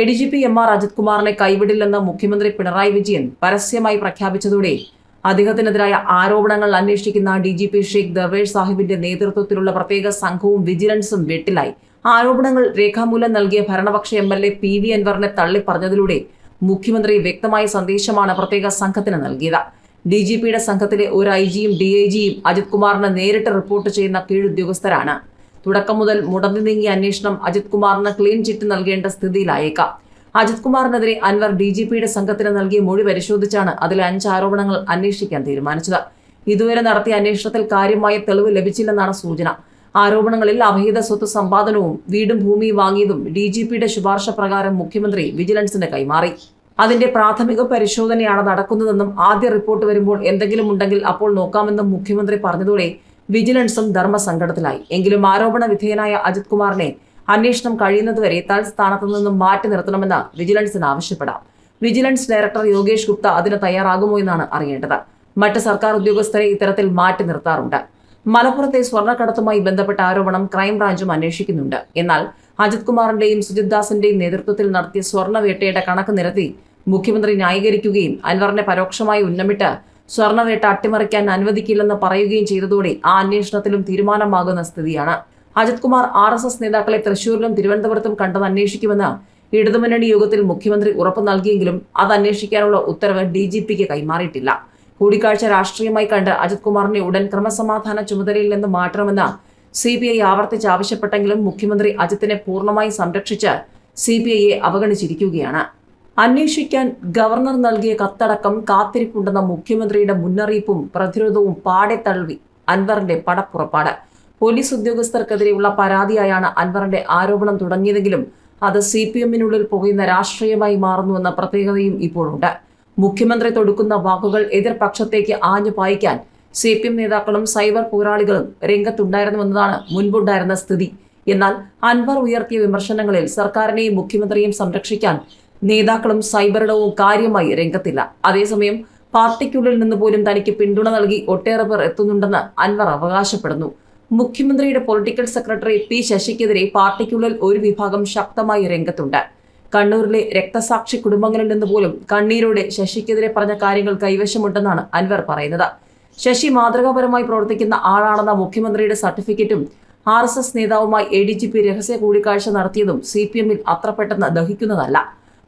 A D G P M R Ajith കുമാറിനെ കൈവിടില്ലെന്ന് മുഖ്യമന്ത്രി പിണറായി വിജയൻ പരസ്യമായി പ്രഖ്യാപിച്ചതോടെ അദ്ദേഹത്തിനെതിരായ ആരോപണങ്ങൾ അന്വേഷിക്കുന്ന D G P Sheikh Darvesh സാഹിബിന്റെ നേതൃത്വത്തിലുള്ള പ്രത്യേക സംഘവും വിജിലൻസും വെട്ടിലായി. ആരോപണങ്ങൾ രേഖാമൂലം നൽകിയ ഭരണപക്ഷ M L A P V അൻവറിനെ തള്ളിപ്പറഞ്ഞതിലൂടെ മുഖ്യമന്ത്രി വ്യക്തമായ സന്ദേശമാണ് പ്രത്യേക സംഘത്തിന് നൽകിയത്. ഡി ജി പിയുടെ സംഘത്തിലെ ഒരു ഐ ജിയും ഡി ഐ ജിയും അജിത് കുമാറിന് നേരിട്ട് റിപ്പോർട്ട് ചെയ്യുന്ന കീഴുദ്യോഗസ്ഥരാണ്. തുടക്കം മുതൽ മുടന്തി നീങ്ങിയ അന്വേഷണം അജിത് കുമാറിന് ക്ലീൻ ചിറ്റ് നൽകേണ്ട സ്ഥിതിയിലായേക്കാം. അജിത് കുമാറിനെതിരെ അൻവർ ഡി ജി പിയുടെ സംഘത്തിന് നൽകിയ മൊഴി പരിശോധിച്ചാണ് അതിലെ അഞ്ച് ആരോപണങ്ങൾ അന്വേഷിക്കാൻ തീരുമാനിച്ചത്. ഇതുവരെ നടത്തിയ അന്വേഷണത്തിൽ കാര്യമായ തെളിവ് ലഭിച്ചില്ലെന്നാണ് സൂചന. ആരോപണങ്ങളിൽ അഭഹിത സ്വത്ത് സമ്പാദനവും വീടും ഭൂമിയും വാങ്ങിയതും ഡി ജി പിയുടെ ശുപാർശ പ്രകാരം മുഖ്യമന്ത്രി വിജിലൻസിന് കൈമാറി. അതിന്റെ പ്രാഥമിക പരിശോധനയാണ് നടക്കുന്നതെന്നും ആദ്യ റിപ്പോർട്ട് വരുമ്പോൾ എന്തെങ്കിലും ഉണ്ടെങ്കിൽ അപ്പോൾ നോക്കാമെന്നും മുഖ്യമന്ത്രി പറഞ്ഞതോടെ വിജിലൻസും ധർമ്മസങ്കടത്തിലായി എങ്കിലും ആരോപണ വിധേയനായ അജിത് കുമാറിനെ അന്വേഷണം കഴിയുന്നതുവരെ തൽസ്ഥാനത്തു നിന്നും മാറ്റി നിർത്തണമെന്ന് വിജിലൻസിന് ആവശ്യപ്പെടാം. വിജിലൻസ് ഡയറക്ടർ യോഗേഷ് ഗുപ്ത അതിന് തയ്യാറാകുമോ എന്നാണ് അറിയേണ്ടത്. മറ്റ് സർക്കാർ ഉദ്യോഗസ്ഥരെ ഇത്തരത്തിൽ മാറ്റി നിർത്താറുണ്ട്. മലപ്പുറത്തെ സ്വർണക്കടത്തുമായി ബന്ധപ്പെട്ട ആരോപണം ക്രൈംബ്രാഞ്ചും അന്വേഷിക്കുന്നുണ്ട്. എന്നാൽ അജിത് കുമാറിന്റെയും സുജിത് ദാസിന്റെയും നേതൃത്വത്തിൽ നടത്തിയ സ്വർണവേട്ടയുടെ കണക്ക് നിരത്തി മുഖ്യമന്ത്രി ന്യായീകരിക്കുകയും അൻവറിനെ പരോക്ഷമായി ഉന്നമിട്ട് സ്വർണവേട്ട അട്ടിമറിക്കാൻ അനുവദിക്കില്ലെന്ന് പറയുകയും ചെയ്തതോടെ ആ അന്വേഷണത്തിലും തീരുമാനമാകുന്ന സ്ഥിതിയാണ്. Ajith Kumar R S S നേതാക്കളെ തൃശൂരിലും തിരുവനന്തപുരത്തും കണ്ടെന്ന് അന്വേഷിക്കുമെന്ന് ഇടതുമുന്നണി യോഗത്തിൽ മുഖ്യമന്ത്രി ഉറപ്പ് നൽകിയെങ്കിലും അത് അന്വേഷിക്കാനുള്ള ഉത്തരവ് ഡി ജി പിക്ക് കൈമാറിയിട്ടില്ല. കൂടിക്കാഴ്ച രാഷ്ട്രീയമായി കണ്ട് അജിത് കുമാറിനെ ഉടൻ ക്രമസമാധാന ചുമതലയിൽ നിന്ന് മാറ്റണമെന്ന് സി പി ഐ ആവർത്തിച്ച് ആവശ്യപ്പെട്ടെങ്കിലും മുഖ്യമന്ത്രി അജിത്തിനെ പൂർണമായി സംരക്ഷിച്ച് സി പി ഐയെ അവഗണിച്ചിരിക്കുകയാണ്. അന്വേഷിക്കാൻ ഗവർണർ നൽകിയ കത്തടക്കം കാത്തിരിപ്പുണ്ടെന്ന മുഖ്യമന്ത്രിയുടെ മുന്നറിയിപ്പും പ്രതിരോധവും പാടെ തള്ളി അൻവറിന്റെ പടപ്പുറപ്പാട്. പോലീസ് ഉദ്യോഗസ്ഥർക്കെതിരെയുള്ള പരാതിയായാണ് അൻവറിന്റെ ആരോപണം തുടങ്ങിയതെങ്കിലും അത് സി പി എമ്മിനുള്ളിൽ പുകയുന്ന രാഷ്ട്രീയമായി മാറുന്നുവെന്ന പ്രത്യേകതയും ഇപ്പോഴുണ്ട്. മുഖ്യമന്ത്രി തൊടുക്കുന്ന വാക്കുകൾ എതിർപക്ഷത്തേക്ക് ആഞ്ഞു പായിക്കാൻ സി പി എം നേതാക്കളും സൈബർ പോരാളികളും രംഗത്തുണ്ടായിരുന്നുവെന്നതാണ് മുൻപുണ്ടായിരുന്ന സ്ഥിതി. എന്നാൽ അൻവർ ഉയർത്തിയ വിമർശനങ്ങളിൽ സർക്കാരിനെയും മുഖ്യമന്ത്രിയെയും സംരക്ഷിക്കാൻ നേതാക്കളും സൈബറിടവും കാര്യമായി രംഗത്തില്ല. അതേസമയം പാർട്ടിക്കുള്ളിൽ നിന്ന് പോലും തനിക്ക് പിന്തുണ നൽകി ഒട്ടേറെ പേർ എത്തുന്നുണ്ടെന്ന് അൻവർ അവകാശപ്പെടുന്നു. മുഖ്യമന്ത്രിയുടെ പൊളിറ്റിക്കൽ സെക്രട്ടറി പി ശശിക്കെതിരെ പാർട്ടിക്കുള്ളിൽ ഒരു വിഭാഗം ശക്തമായി രംഗത്തുണ്ട്. കണ്ണൂരിലെ രക്തസാക്ഷി കുടുംബങ്ങളിൽ നിന്ന് പോലും കണ്ണീരോടെ ശശിക്കെതിരെ പറഞ്ഞ കാര്യങ്ങൾ കൈവശമുണ്ടെന്നാണ് അൻവർ പറയുന്നത്. ശശി മാതൃകാപരമായി പ്രവർത്തിക്കുന്ന ആളാണെന്ന മുഖ്യമന്ത്രിയുടെ സർട്ടിഫിക്കറ്റും ആർ എസ് എസ് നേതാവുമായി എ ഡി ജി പി രഹസ്യ കൂടിക്കാഴ്ച നടത്തിയതും സി പി എമ്മിൽ അത്ര പെട്ടെന്ന് ദഹിക്കുന്നതല്ല.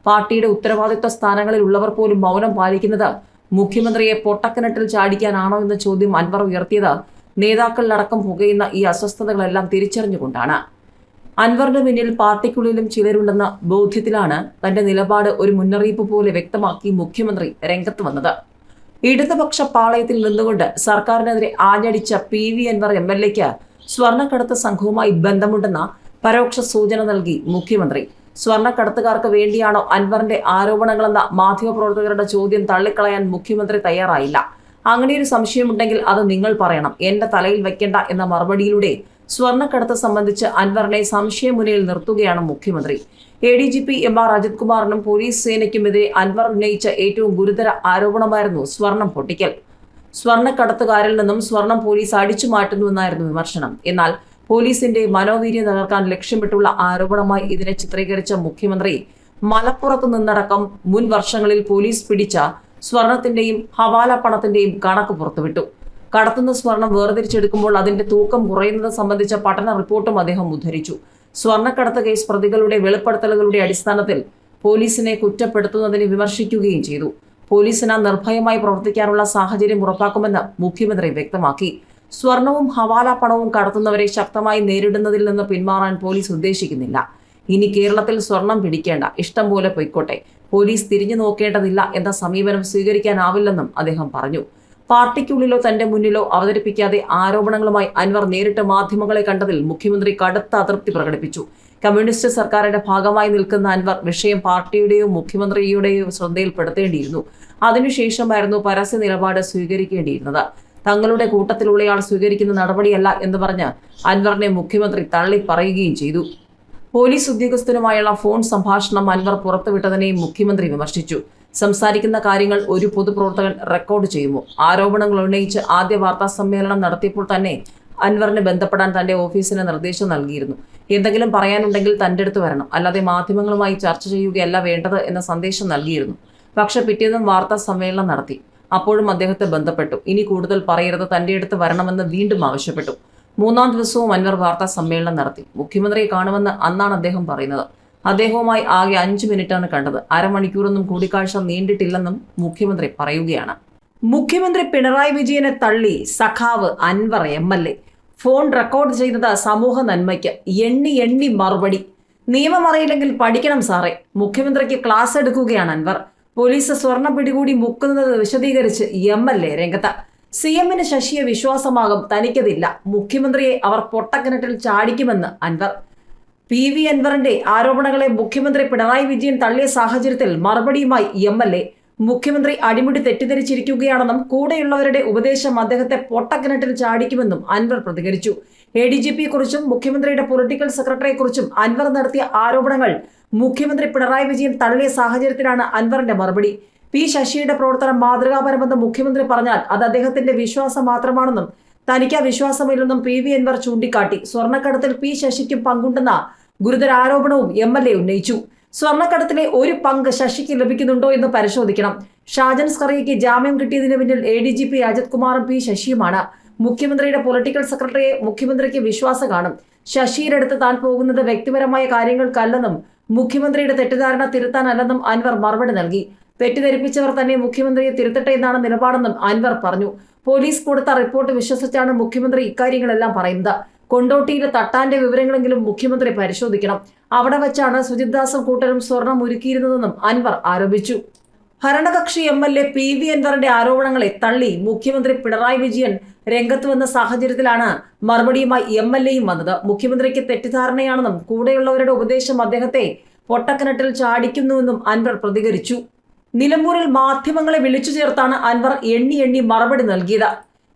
പാർട്ടിയുടെ ഉത്തരവാദിത്വ സ്ഥാനങ്ങളിൽ ഉള്ളവർ പോലും മൗനം പാലിക്കുന്നത് മുഖ്യമന്ത്രിയെ പൊട്ടക്കിണറ്റിൽ ചാടിക്കാനാണോ എന്ന ചോദ്യം അൻവർ ഉയർത്തിയത്. നേതാക്കളിലടക്കം പുകയുന്ന ഈ അസ്വസ്ഥതകളെല്ലാം തിരിച്ചറിഞ്ഞുകൊണ്ടാണ്. അൻവറിന് പിന്നിൽ പാർട്ടിക്കുള്ളിലും ചിലരുണ്ടെന്ന ബോധ്യത്തിലാണ് തന്റെ നിലപാട് ഒരു മുന്നറിയിപ്പ് പോലെ വ്യക്തമാക്കി മുഖ്യമന്ത്രി രംഗത്ത് വന്നത്. ഇടതുപക്ഷ പാളയത്തിൽ നിന്നുകൊണ്ട് സർക്കാരിനെതിരെ ആഞ്ഞടിച്ച P V Anvar M L എക്ക് സ്വർണക്കടത്ത് സംഘവുമായി ബന്ധമുണ്ടെന്ന പരോക്ഷ സൂചന നൽകി മുഖ്യമന്ത്രി. സ്വർണക്കടത്തുകാർക്ക് വേണ്ടിയാണോ അൻവറിന്റെ ആരോപണങ്ങളെന്ന മാധ്യമപ്രവർത്തകരുടെ ചോദ്യം തള്ളിക്കളയാൻ മുഖ്യമന്ത്രി തയ്യാറായില്ല. അങ്ങനെയൊരു സംശയമുണ്ടെങ്കിൽ അത് നിങ്ങൾ പറയണം. എന്റെ തലയിൽ വെക്കേണ്ട എന്ന മറുപടിയിലൂടെ സ്വർണക്കടത്ത് സംബന്ധിച്ച് അൻവറിനെ സംശയമുനയിൽ നിർത്തുകയാണ് മുഖ്യമന്ത്രി. A D G P M R Ajith കുമാറിനും police സേനയ്ക്കുമെതിരെ അൻവർ ഉന്നയിച്ച ഏറ്റവും ഗുരുതര ആരോപണമായിരുന്നു സ്വർണം പൊട്ടിക്കൽ. സ്വർണക്കടത്തുകാരിൽ നിന്നും സ്വർണം പോലീസ് അടിച്ചു മാറ്റുന്നുവെന്നായിരുന്നു വിമർശനം. എന്നാൽ പോലീസിന്റെ മനോവീര്യം തകർക്കാൻ ലക്ഷ്യമിട്ടുള്ള ആരോപണമായി ഇതിനെ ചിത്രീകരിച്ച മുഖ്യമന്ത്രി മലപ്പുറത്ത് നിന്നടക്കം മുൻ വർഷങ്ങളിൽ പോലീസ് പിടിച്ച സ്വർണത്തിന്റെയും ഹവാല പണത്തിന്റെയും കണക്ക് പുറത്തുവിട്ടു. കടത്തുന്ന സ്വർണം വേർതിരിച്ചെടുക്കുമ്പോൾ അതിന്റെ തൂക്കം കുറയുന്നത് സംബന്ധിച്ച പഠന റിപ്പോർട്ടും അദ്ദേഹം ഉദ്ധരിച്ചു. സ്വർണക്കടത്ത് കേസ് പ്രതികളുടെ വെളിപ്പെടുത്തലുകളുടെ അടിസ്ഥാനത്തിൽ പോലീസിനെ കുറ്റപ്പെടുത്തുന്നതിന് വിമർശിക്കുകയും ചെയ്തു. പോലീസിന് നിർഭയമായി പ്രവർത്തിക്കാനുള്ള സാഹചര്യം ഉറപ്പാക്കുമെന്ന് മുഖ്യമന്ത്രി വ്യക്തമാക്കി. സ്വർണവും ഹവാല പണവും കടത്തുന്നവരെ ശക്തമായി നേരിടുന്നതിൽ നിന്ന് പിന്മാറാൻ പോലീസ് ഉദ്ദേശിക്കുന്നില്ല. ഇനി കേരളത്തിൽ സ്വർണം പിടിക്കേണ്ട. ഇഷ്ടം പോലെ പൊയ്ക്കോട്ടെ. പോലീസ് തിരിഞ്ഞു നോക്കേണ്ടതില്ല എന്ന സമീപനം സ്വീകരിക്കാനാവില്ലെന്നും അദ്ദേഹം പറഞ്ഞു. പാർട്ടിക്കുള്ളിലോ തന്റെ മുന്നിലോ അവതരിപ്പിക്കാതെ ആരോപണങ്ങളുമായി അൻവർ നേരിട്ട് മാധ്യമങ്ങളെ കണ്ടതിൽ മുഖ്യമന്ത്രി കടുത്ത അതൃപ്തി പ്രകടിപ്പിച്ചു. കമ്മ്യൂണിസ്റ്റ് സർക്കാരിന്റെ ഭാഗമായി നിൽക്കുന്ന അൻവർ വിഷയം പാർട്ടിയുടെയോ മുഖ്യമന്ത്രിയുടെയോ ശ്രദ്ധയിൽപ്പെടുത്തേണ്ടിയിരുന്നു. അതിനുശേഷമായിരുന്നു പരസ്യ നിലപാട് സ്വീകരിക്കേണ്ടിയിരുന്നത്. തങ്ങളുടെ കൂട്ടത്തിലുള്ളയാൾ സ്വീകരിക്കുന്ന നടപടിയല്ല എന്ന് പറഞ്ഞ് അൻവറിനെ മുഖ്യമന്ത്രി തള്ളി പറയുകയും ചെയ്തു. പോലീസ് ഉദ്യോഗസ്ഥനുമായുള്ള ഫോൺ സംഭാഷണം അൻവർ പുറത്തുവിട്ടതിനെയും മുഖ്യമന്ത്രി വിമർശിച്ചു. സംസാരിക്കുന്ന കാര്യങ്ങൾ ഒരു പൊതുപ്രവർത്തകൻ റെക്കോർഡ് ചെയ്യുമോ? ആരോപണങ്ങൾ ഉന്നയിച്ച് ആദ്യ വാർത്താ സമ്മേളനം നടത്തിയപ്പോൾ തന്നെ അൻവറിനെ ബന്ധപ്പെടാൻ തന്റെ ഓഫീസിന് നിർദ്ദേശം നൽകിയിരുന്നു. എന്തെങ്കിലും പറയാനുണ്ടെങ്കിൽ തന്റെ അടുത്ത് വരണം. അല്ലാതെ മാധ്യമങ്ങളുമായി ചർച്ച ചെയ്യുകയല്ല വേണ്ടത് എന്ന സന്ദേശം നൽകിയിരുന്നു. പക്ഷെ പിറ്റേന്നും വാർത്താ സമ്മേളനം നടത്തി. അപ്പോഴും അദ്ദേഹത്തെ ബന്ധപ്പെട്ടു. ഇനി കൂടുതൽ പറയരുത്. തന്റെ അടുത്ത് വരണമെന്ന് വീണ്ടും ആവശ്യപ്പെട്ടു. മൂന്നാം ദിവസവും അൻവർ വാർത്താ സമ്മേളനം നടത്തി. മുഖ്യമന്ത്രിയെ കാണുമെന്ന് അന്നാണ് അദ്ദേഹം പറയുന്നത്. അദ്ദേഹവുമായി ആകെ അഞ്ചു മിനിറ്റാണ് കണ്ടത്. അരമണിക്കൂറൊന്നും കൂടിക്കാഴ്ച നീണ്ടിട്ടില്ലെന്നും മുഖ്യമന്ത്രി പറയുകയാണ്. മുഖ്യമന്ത്രി പിണറായി വിജയനെ തള്ളി സഖാവ് Anvar M L A. Phone record ചെയ്തത് സമൂഹ നന്മയ്ക്ക്. എണ്ണി എണ്ണി മറുപടി. നിയമം അറിയില്ലെങ്കിൽ പഠിക്കണം സാറേ. മുഖ്യമന്ത്രിക്ക് ക്ലാസ് എടുക്കുകയാണ് അൻവർ. പോലീസ് സ്വർണം പിടികൂടി മുക്കുന്നത് വിശദീകരിച്ച് എം എൽ എ രംഗത്ത്. സി എമ്മിന് ശശിയെ വിശ്വാസമാകും തനിക്കതില്ല മുഖ്യമന്ത്രിയെ അവർ പൊട്ടക്കിണറ്റിൽ ചാടിക്കുമെന്ന് അൻവർ. പി വി അൻവറിന്റെ ആരോപണങ്ങളെ മുഖ്യമന്ത്രി പിണറായി വിജയൻ തള്ളിയ സാഹചര്യത്തിൽ മറുപടിയുമായി എം എൽ എ മുഖ്യമന്ത്രി അടിമുടി തെറ്റിദ്ധരിച്ചിരിക്കുകയാണെന്നും കൂടെയുള്ളവരുടെ ഉപദേശം അദ്ദേഹത്തെ പൊട്ടക്കിണറ്റിൽ ചാടിക്കുമെന്നും അൻവർ പ്രതികരിച്ചു. എ ഡി ജി പിയെക്കുറിച്ചും മുഖ്യമന്ത്രിയുടെ പൊളിറ്റിക്കൽ സെക്രട്ടറിയെക്കുറിച്ചും അൻവർ നടത്തിയ ആരോപണങ്ങൾ മുഖ്യമന്ത്രി പിണറായി വിജയൻ തള്ളിയ സാഹചര്യത്തിലാണ് അൻവറിന്റെ മറുപടി. പി ശശിയുടെ പ്രവർത്തനം മാതൃകാപരമെന്ന് മുഖ്യമന്ത്രി പറഞ്ഞാൽ അത് അദ്ദേഹത്തിന്റെ വിശ്വാസം മാത്രമാണെന്നും തനിക്ക് വിശ്വാസമില്ലെന്നും പി വി അൻവർ ചൂണ്ടിക്കാട്ടി. സ്വർണക്കടത്തിൽ പി ശശിക്കും പങ്കുണ്ടെന്ന ഗുരുതര ആരോപണവും എം എൽ എ ഉന്നയിച്ചു. സ്വർണക്കടത്തിലെ ഒരു പങ്ക് ശശിക്ക് ലഭിക്കുന്നുണ്ടോ എന്ന് പരിശോധിക്കണം. ഷാജൻ സ്കറിയയ്ക്ക് ജാമ്യം കിട്ടിയതിന് പിന്നിൽ A D G P Ajith കുമാറും പി ശശിയുമാണ്. മുഖ്യമന്ത്രിയുടെ പൊളിറ്റിക്കൽ സെക്രട്ടറിയെ മുഖ്യമന്ത്രിക്ക് വിശ്വാസം കാണും. ശശിയുടെ അടുത്ത് താൻ പോകുന്നത് വ്യക്തിപരമായ കാര്യങ്ങൾക്കല്ലെന്നും മുഖ്യമന്ത്രിയുടെ തെറ്റിദ്ധാരണ തിരുത്താനല്ലെന്നും അൻവർ മറുപടി നൽകി. തെറ്റിദ്ധരിപ്പിച്ചവർ തന്നെ മുഖ്യമന്ത്രിയെ തിരുത്തട്ടെ എന്നാണ് നിലപാടെന്നും അൻവർ പറഞ്ഞു. പോലീസ് കൊടുത്ത റിപ്പോർട്ട് വിശ്വസിച്ചാണ് മുഖ്യമന്ത്രി ഇക്കാര്യങ്ങളെല്ലാം പറയുന്നത്. കൊണ്ടോട്ടിയിലെ തട്ടാന്റെ വിവരങ്ങളെങ്കിലും മുഖ്യമന്ത്രി പരിശോധിക്കണം. അവിടെ വെച്ചാണ് സുജിത് ദാസും കൂട്ടരും സ്വർണം ഒരുക്കിയിരുന്നതെന്നും അൻവർ ആരോപിച്ചു. ഭരണകക്ഷി M L A P V അൻവറിന്റെ ആരോപണങ്ങളെ തള്ളി മുഖ്യമന്ത്രി പിണറായി വിജയൻ രംഗത്ത് വന്ന സാഹചര്യത്തിലാണ് മറുപടിയുമായി എം എൽ എയും വന്നത്. മുഖ്യമന്ത്രിക്ക് തെറ്റിദ്ധാരണയാണെന്നും കൂടെയുള്ളവരുടെ ഉപദേശം അദ്ദേഹത്തെ പൊട്ടക്കിണറ്റിൽ ചാടിക്കുന്നുവെന്നും അൻവർ പ്രതികരിച്ചു. നിലമ്പൂരിൽ മാധ്യമങ്ങളെ വിളിച്ചു ചേർത്താണ് അൻവർ എണ്ണി എണ്ണി മറുപടി നൽകിയത്.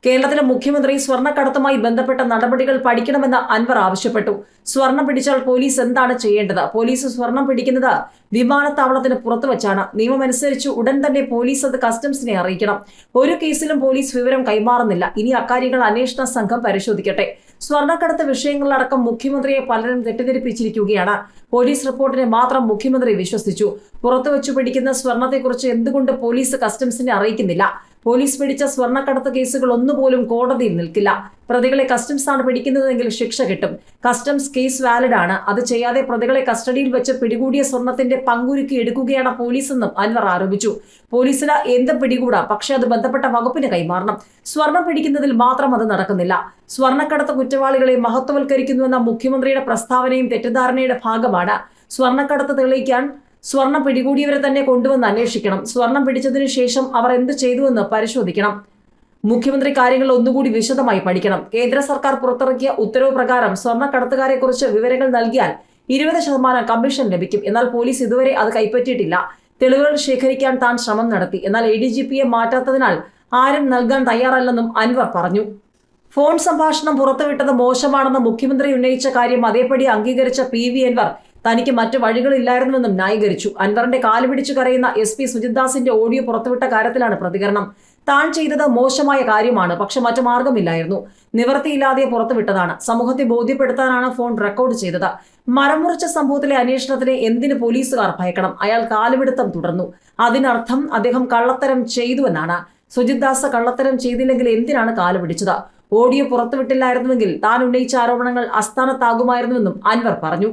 കേരളത്തിലെ മുഖ്യമന്ത്രി സ്വർണക്കടത്തുമായി ബന്ധപ്പെട്ട നടപടികൾ പഠിക്കണമെന്ന് അൻവർ ആവശ്യപ്പെട്ടു. സ്വർണം പിടിച്ചാൽ പോലീസ് എന്താണ് ചെയ്യേണ്ടത്? പോലീസ് സ്വർണം പിടിക്കുന്നത് വിമാനത്താവളത്തിന് പുറത്തു വച്ചാണ്. നിയമമനുസരിച്ച് ഉടൻ തന്നെ പോലീസ് അത് കസ്റ്റംസിനെ അറിയിക്കണം. ഒരു കേസിലും പോലീസ് വിവരം കൈമാറുന്നില്ല. ഇനി അക്കാര്യങ്ങൾ അന്വേഷണ സംഘം പരിശോധിക്കട്ടെ. സ്വർണക്കടത്ത് വിഷയങ്ങളിലടക്കം മുഖ്യമന്ത്രിയെ പലരും തെറ്റിദ്ധരിപ്പിച്ചിരിക്കുകയാണ്. പോലീസ് റിപ്പോർട്ടിനെ മാത്രം മുഖ്യമന്ത്രി വിശ്വസിച്ചു. പുറത്തുവച്ചു പിടിക്കുന്ന സ്വർണത്തെക്കുറിച്ച് എന്തുകൊണ്ട് പോലീസ് കസ്റ്റംസിനെ അറിയിക്കുന്നില്ല? പോലീസ് പിടിച്ച സ്വർണക്കടത്ത് കേസുകൾ ഒന്നുപോലും കോടതിയിൽ നിൽക്കില്ല. പ്രതികളെ കസ്റ്റംസാണ് പിടിക്കുന്നതെങ്കിൽ ശിക്ഷ കിട്ടും. കസ്റ്റംസ് കേസ് വാലിഡ് ആണ്. അത് ചെയ്യാതെ പ്രതികളെ കസ്റ്റഡിയിൽ വെച്ച് പിടികൂടിയ സ്വർണത്തിന്റെ പങ്കുരുക്കി എടുക്കുകയാണ് പോലീസെന്നും അൻവർ ആരോപിച്ചു. പോലീസിന് എന്ത് പിടികൂടാം. പക്ഷേ അത് ബന്ധപ്പെട്ട വകുപ്പിന് കൈമാറണം. സ്വർണം പിടിക്കുന്നതിൽ മാത്രം അത് നടക്കുന്നില്ല. സ്വർണക്കടത്ത് കുറ്റവാളികളെ മഹത്വവൽക്കരിക്കുന്നുവെന്ന മുഖ്യമന്ത്രിയുടെ പ്രസ്താവനയും തെറ്റിദ്ധാരണയുടെ ഭാഗമാണ്. സ്വർണക്കടത്ത് തെളിയിക്കാൻ സ്വർണം പിടികൂടിയവരെ തന്നെ കൊണ്ടുവന്ന് അന്വേഷിക്കണം. സ്വർണം പിടിച്ചതിനു ശേഷം അവർ എന്ത് ചെയ്തുവെന്ന് പരിശോധിക്കണം. മുഖ്യമന്ത്രി കാര്യങ്ങൾ ഒന്നുകൂടി വിശദമായി പഠിക്കണം. കേന്ദ്ര സർക്കാർ പുറത്തിറക്കിയ ഉത്തരവ് പ്രകാരം സ്വർണക്കടത്തുകാരെ കുറിച്ച് വിവരങ്ങൾ നൽകിയാൽ ഇരുപത് ശതമാനം കമ്മീഷൻ ലഭിക്കും. എന്നാൽ പോലീസ് ഇതുവരെ അത് കൈപ്പറ്റിയിട്ടില്ല. തെളിവുകൾ ശേഖരിക്കാൻ താൻ ശ്രമം നടത്തി. എന്നാൽ എ ഡി ജി പിയെ മാറ്റാത്തതിനാൽ ആരും നൽകാൻ തയ്യാറല്ലെന്നും അൻവർ പറഞ്ഞു. ഫോൺ സംഭാഷണം പുറത്തുവിട്ടത് മോശമാണെന്ന് മുഖ്യമന്ത്രി ഉന്നയിച്ച കാര്യം അതേപടി അംഗീകരിച്ച പി വി അൻവർ തനിക്ക് മറ്റു വഴികളില്ലായിരുന്നുവെന്നും ന്യായീകരിച്ചു. അൻവറിന്റെ കാൽ പിടിച്ചു കരയുന്ന എസ് പി സുജിത്ദാസിന്റെ ഓഡിയോ പുറത്തുവിട്ട കാര്യത്തിലാണ് പ്രതികരണം. താൻ ചെയ്തത് മോശമായ കാര്യമാണ് പക്ഷെ മറ്റു മാർഗമില്ലായിരുന്നു നിവർത്തിയില്ലാതെ പുറത്തുവിട്ടതാണ്. സമൂഹത്തെ ബോധ്യപ്പെടുത്താനാണ് ഫോൺ റെക്കോർഡ് ചെയ്തത്. മരമുറിച്ച സംഭവത്തിലെ അന്വേഷണത്തിന് എന്തിന് പോലീസുകാർ ഭയക്കണം? അയാൾ കാലുപിടുത്തം തുടർന്നു. അതിനർത്ഥം അദ്ദേഹം കള്ളത്തരം ചെയ്തുവെന്നാണ്. സുജിത് ദാസ് കള്ളത്തരം ചെയ്തില്ലെങ്കിൽ എന്തിനാണ് കാലുപിടിച്ചത് ഓഡിയോ പുറത്തുവിട്ടില്ലായിരുന്നുവെങ്കിൽ താൻ ഉന്നയിച്ച ആരോപണങ്ങൾ അസ്ഥാനത്താകുമായിരുന്നുവെന്നും അൻവർ പറഞ്ഞു.